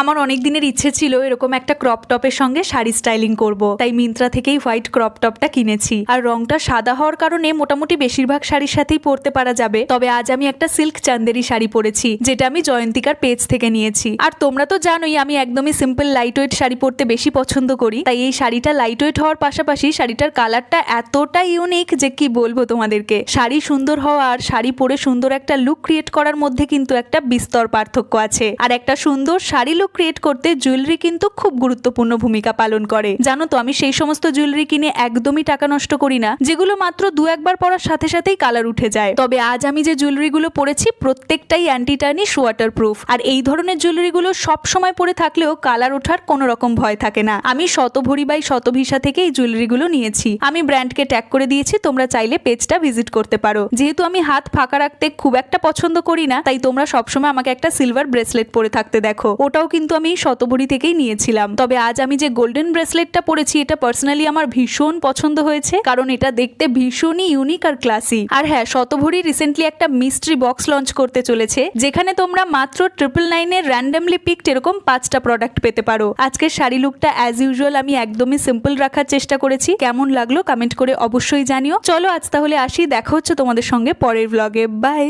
আমার অনেক দিনের ইচ্ছে ছিল এরকম একটা ক্রপ টপের সঙ্গে শাড়ি স্টাইলিং করব। তাই মিন্ত্রা থেকেই হোয়াইট ক্রপ টপটা কিনেছি। আর রংটা সাদা হওয়ার কারণে মোটামুটি বেশিরভাগ শাড়ির সাথেই পরতে পারা যাবে। তবে আজ আমি একটা সিল্ক চান্দেরি শাড়ি পরেছি, যেটা আমি জয়ন্তিকার পেজ থেকে নিয়েছি। আর তোমরা তো জানোই, আমি একদমই সিম্পল লাইট ওয়েট শাড়ি পরতে বেশি পছন্দ করি। তাই এই শাড়িটা লাইট ওয়েট হওয়ার পাশাপাশি শাড়িটার কালারটা এতটা ইউনিক যে কি বলব তোমাদেরকে? শাড়ি সুন্দর হওয়া আর শাড়ি পরে সুন্দর একটা লুক ক্রিয়েট করার মধ্যে কিন্তু একটা বিস্তর পার্থক্য আছে। আর একটা সুন্দর শাড়ি লুক ক্রিয়েট করতে জুয়েলারি কিন্তু খুব গুরুত্বপূর্ণ ভূমিকা পালন করে। জানো তো, আমি সেই সমস্ত জুয়েলারি কিনে একদমই টাকা নষ্ট করি না, যেগুলো মাত্র দু একবার পরার সাথে সাথেই কালার উঠে যায়। তবে আজ আমি যে জুয়েলারিগুলো পরেছি, প্রত্যেকটাই অ্যান্টি টার্নিশ ওয়াটার প্রুফ আর এই ধরনের জুয়েলারিগুলো সব সময় পরে থাকলেও কালার ওঠার কোনো রকম ভয় থাকে না। আমি শতভরি বাই শতভিসা থেকে এই জুয়েলারিগুলো নিয়েছি। আমি ব্র্যান্ডকে ট্যাগ করে দিয়েছি, তোমরা চাইলে পেজটা ভিজিট করতে পারো। যেহেতু আমি হাত ফাঁকা রাখতে খুব একটা পছন্দ করি না, তাই তোমরা সবসময় আমাকে একটা সিলভার ব্রেসলেট পরে থাকতে দেখো। ওটাও কিন্তু আমি শতভরি থেকেই নিয়েছিলাম। তবে আজ আমি যে গোল্ডেন ব্রেসলেটটা পরেছি, এটা পার্সোনালি আমার ভীষণ পছন্দ হয়েছে, কারণ এটা দেখতে ভীষণই ইউনিক আর ক্লাসি। আর হ্যাঁ শতভরি রিসেন্টলি একটা মিস্ট্রি বক্স লঞ্চ করতে চলেছে, যেখানে তোমরা মাত্র ট্রিপল নাইনের র্যান্ডামলি পিকড এরকম পাঁচটা প্রোডাক্ট পেতে পারো। আজকের শাড়ি লুকটা অ্যাজ ইউজুয়াল আমি একদমই সিম্পল রাখার চেষ্টা করেছি। কেমন লাগল কমেন্ট করে অবশ্যই জানিও। চলো আজ তাহলে আসি, দেখা হচ্ছে তোমাদের সঙ্গে পরের ব্লগে বাই